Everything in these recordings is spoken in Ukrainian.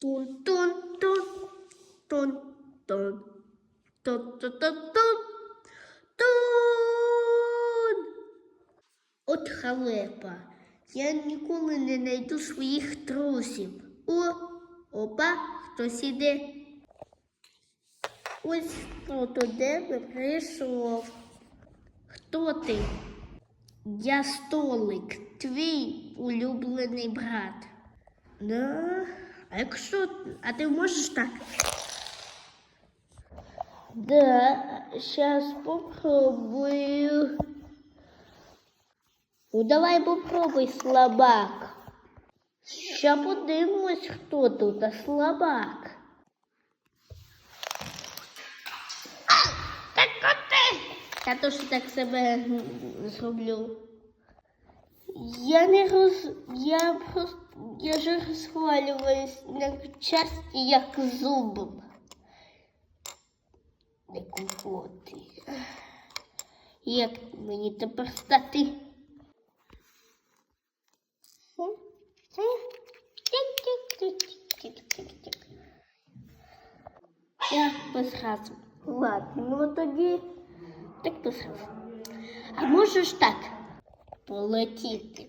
Тун-тун-тун, тун-тун, тун-тун-тун-тун, тун. От халепа. Я ніколи не знайду своїх трусів. О, опа, хтось іде. Ось хто туди прийшов. Хто ти? Я столик, твій улюблений брат. Да? А якщо. А ти можеш так? Да, сейчас попробую. Ну давай попробуй слабак. Ща подивимось, хто тут, а слабак. Так коти! Я то що так себе зроблю. Я не роз... Я просто... Я ж розхвалююсь на часті, як зубом. Не купоти. Як мені тепер стати? Я без разу. Ладно, ну тоді так без разу. А можеш так полетіти?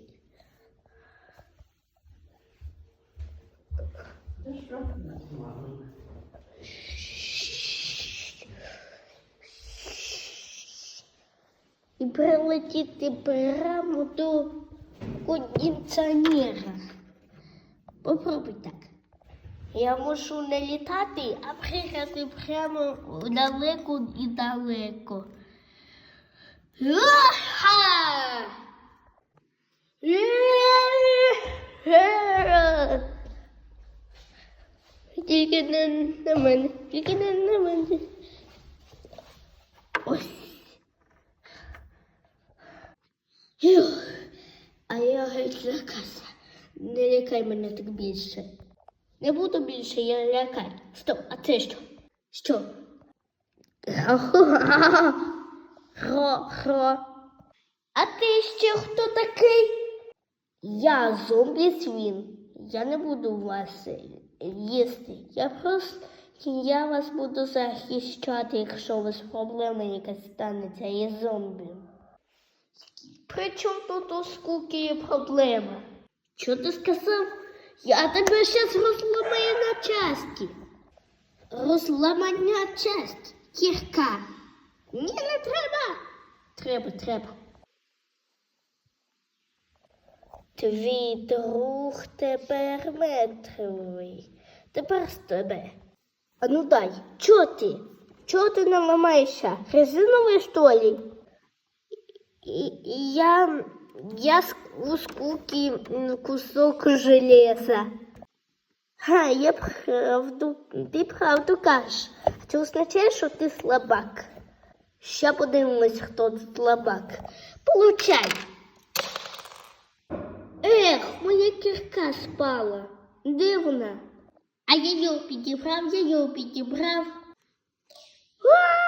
І прилетіти прямо до кондиціонера. Попробуй так. Я можу не літати, а приїхати прямо далеко і далеко. Ха! Тільки не на мене, тільки не на мене. Ось. А я геть лякався. Не лякай мене так більше. Не буду більше, я лякай. Стоп, а це що? Що? Хро, хро. А ти ще хто такий? Я зомбі свін. Я не буду вас їсти. Я просто я вас буду захищати, якщо у вас проблема якась станеться із зомбі. При чому тут у скуки є проблема? Що ти сказав? Я тебе зараз розламаю на часті. Розламання часть. Кірка. Ні, не треба. Треба, треба. Твій друг тепер мертвий. Тепер з тебе. А ну дай, чого ти? Чого ти не ламаєшся? Резиновий, що ли? Я, я у скуки кусок железа. Ха, я правду, ти правду кажеш. Це означає, що ти слабак. Ще подивимось, хто слабак. Получай. моя кірка спала. Де вона? А я її підібрав, я її підібрав. А!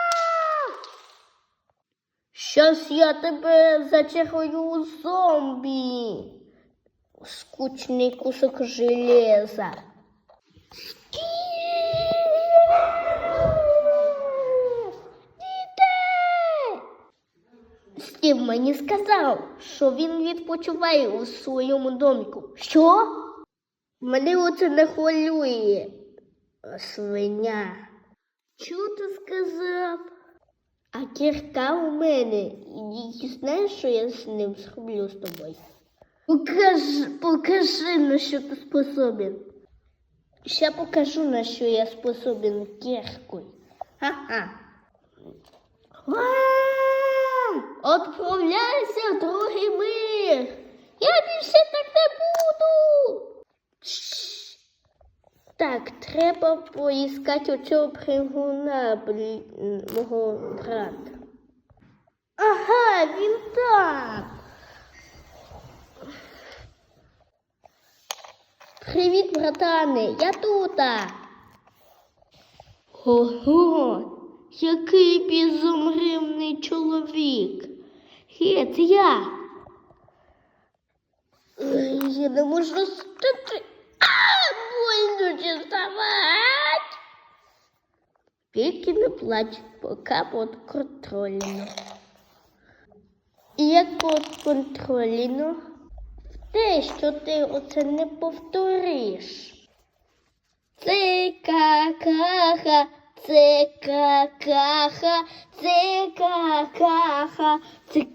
Щас я тебе зачарую у зомбі. Скучний кусок железа. Стів мені сказав, що він відпочиває у своєму доміку. Що? Мене оце не хвилює. Свиня. Чого ти сказав? А кірка у мене. І знаєш, що я з ним зроблю з тобою? Покажи, покажи, на що ти способен. Ще покажу, на що я способен кіркою. Ха-ха. Отправляйся в другий мир. Я більше так не буду. Так, треба поіскати оцього пригуна мого брата. Ага, він так. Привіт, братане, я тута. Ого, який безумривний чоловік. Це я. Я не можу стати. А, больно чесно. Тільки не плач, поки під контролем. І як під контролем, те, що ти оце не повториш. Це какаха, це це какаха, це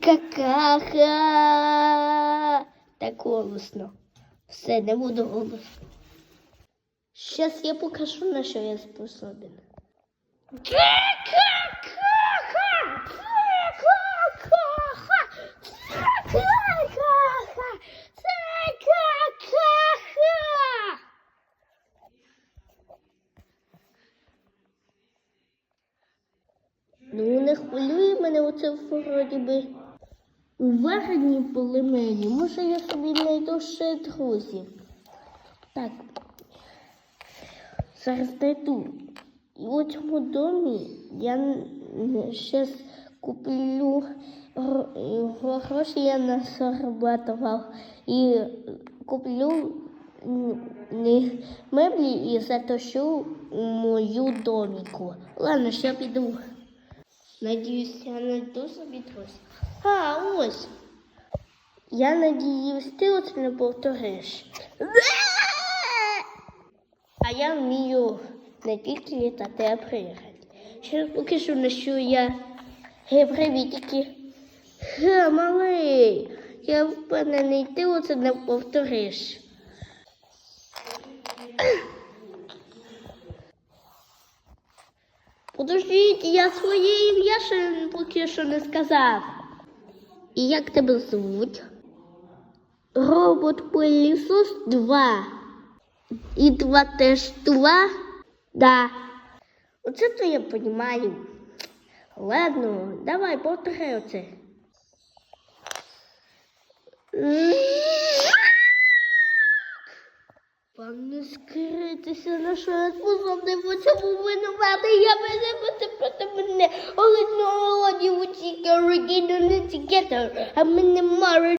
какаха. Так голосно. Все, не буду голосно. Щас я покажу, на що я способен. Це какаха, це какаха, це какаха, це какаха. Ну, не хвилює мене оце вроді би. Уверені були мені. Може, я собі знайду ще друзів. Так. Зараз знайду. І у цьому домі я зараз куплю гро- гро- гроші я насарбатував і куплю меблі і затошу мою доміку. Ладно, ще піду. Надіюсь, я знайду собі друзів. А, ось. Я надіюсь, ти оце не повториш. А я вмію не тільки літати, а приїхати. Ще поки що на що я Гей, привітики. Ха, малий. Я впевнений, ти оце не повториш. Подождіть, я своє ім'я ще поки що не сказав. І як тебе звуть? Робот пилісос 2. І 2 теж 2? Да. Оце то я розумію. Ладно, давай повторяй оце. Вам не скритися на що я способний в цьому винувати. Я мене буде проти мене. Але на у ці карикіду не тікетер, а мене мари